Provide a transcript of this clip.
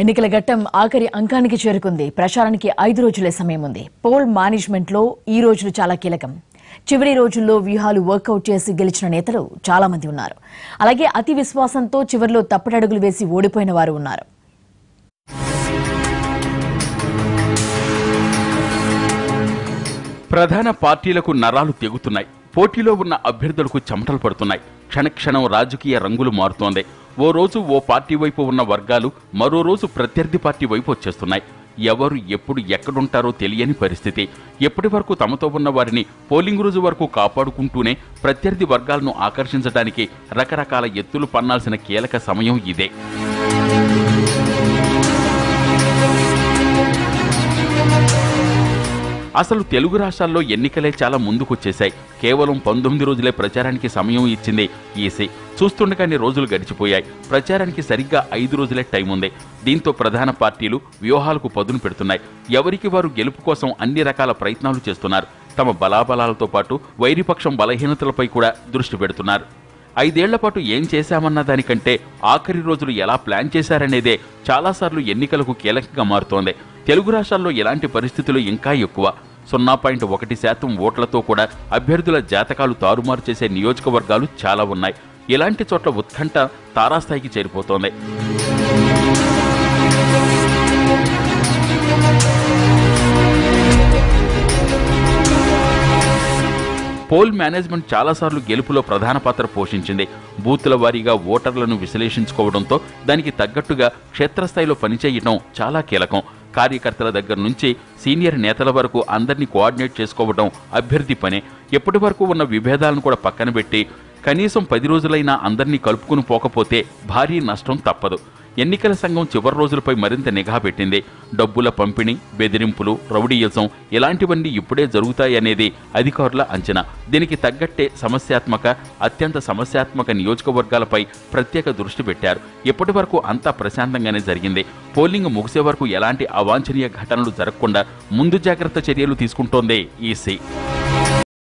ఎన్నికల ఘట్టం ఆఖరి అంకానికి చేరుకుంది. ప్రచారానికి ఐదు రోజులే సమయం ఉంది పోల్ మేనేజ్మెంట్లో ఈ రోజులు చాలా కీలకం. చివరి రోజుల్లో వ్యూహాలు వర్కౌట్ చేసి గెలిచిన నేతలు చాలా మంది ఉన్నారు. అలాగే అతి విశ్వాసంతో చివరిలో తప్పటడుగులు వేసి ఓడిపోయిన వారు ఉన్నారు. ప్రధాన పార్టీలకు నరాలు తెగుతున్నాయి. పోటీలో ఉన్న అభ్యర్థులకు చెమటలు పడుతున్నాయి. క్షణక్షణం రాజకీయ రంగులు మారుతోంది. ఓ రోజు ఓ పార్టీ వైపు ఉన్న వర్గాలు మరో రోజు ప్రత్యర్థి పార్టీ వైపు వచ్చేస్తున్నాయి. ఎవరు ఎప్పుడు ఎక్కడుంటారో తెలియని పరిస్థితి. ఎప్పటి వరకు తమతో ఉన్న వారిని పోలింగ్ రోజు వరకు కాపాడుకుంటూనే ప్రత్యర్థి వర్గాలను ఆకర్షించడానికి రకరకాల ఎత్తులు పన్నాల్సిన కీలక సమయం ఇదే. అసలు తెలుగు రాష్ట్రాల్లో ఎన్నికలే చాలా ముందుకొచ్చేశాయి. కేవలం పంతొమ్మిది రోజులే ప్రచారానికి సమయం ఇచ్చింది ఈసీ చూస్తుండగానే రోజులు గడిచిపోయాయి. ప్రచారానికి సరిగ్గా ఐదు రోజులే టైం ఉంది దీంతో ప్రధాన పార్టీలు వ్యూహాలకు పదును పెడుతున్నాయి. ఎవరికి వారు గెలుపు కోసం అన్ని రకాల ప్రయత్నాలు చేస్తున్నారు. తమ బలాబలాలతో పాటు వైరిపక్షం బలహీనతలపై కూడా దృష్టి పెడుతున్నారు. ఐదేళ్ళ పాటు ఏం చేశామన్న దానికంటే ఆఖరి రోజులు ఎలా ప్లాన్ చేశారనేదే చాలాసార్లు ఎన్నికలకు కీలకంగా మారుతోంది. తెలుగు రాష్ట్రాల్లో ఎలాంటి పరిస్థితులు ఇంకా ఎక్కువ. సున్నా పాయింట్ ఒకటి శాతం ఓట్లతో కూడా అభ్యర్థుల జాతకాలు తారుమారు చేసే నియోజకవర్గాలు చాలా ఉన్నాయి. ఇలాంటి చోట్ల ఉత్కంఠ తారాస్థాయికి చేరిపోతోంది. పోల్ మేనేజ్మెంట్ చాలాసార్లు గెలుపులో ప్రధాన పాత్ర పోషించింది. బూతుల వారీగా ఓటర్లను విశ్లేషించుకోవడంతో దానికి తగ్గట్టుగా క్షేత్రస్థాయిలో పనిచేయడం చాలా కీలకం. కార్యకర్తల దగ్గర నుంచి సీనియర్ నేతల వరకు అందరినీ కోఆర్డినేట్ చేసుకోవడం అభ్యర్థి పనే. ఎప్పటి వరకు ఉన్న విభేదాలను కూడా పక్కన పెట్టి కనీసం పది రోజులైనా అందరినీ కలుపుకుని పోకపోతే భారీ నష్టం తప్పదు. ఎన్నికల సంఘం చివరి రోజులపై మరింత నిఘా పెట్టింది. డబ్బుల పంపిణీ బెదిరింపులు రౌడీయుజం ఇలాంటివన్నీ ఇప్పుడే జరుగుతాయనేది అధికారుల అంచనా. దీనికి తగ్గట్టే సమస్యాత్మక అత్యంత సమస్యాత్మక నియోజకవర్గాలపై ప్రత్యేక దృష్టి పెట్టారు. ఇప్పటి వరకు అంతా ప్రశాంతంగానే జరిగింది. పోలింగ్ ముగిసే వరకు ఎలాంటి అవాంఛనీయ ఘటనలు జరగకుండా ముందు జాగ్రత్త చర్యలు తీసుకుంటోంది ఈసీ.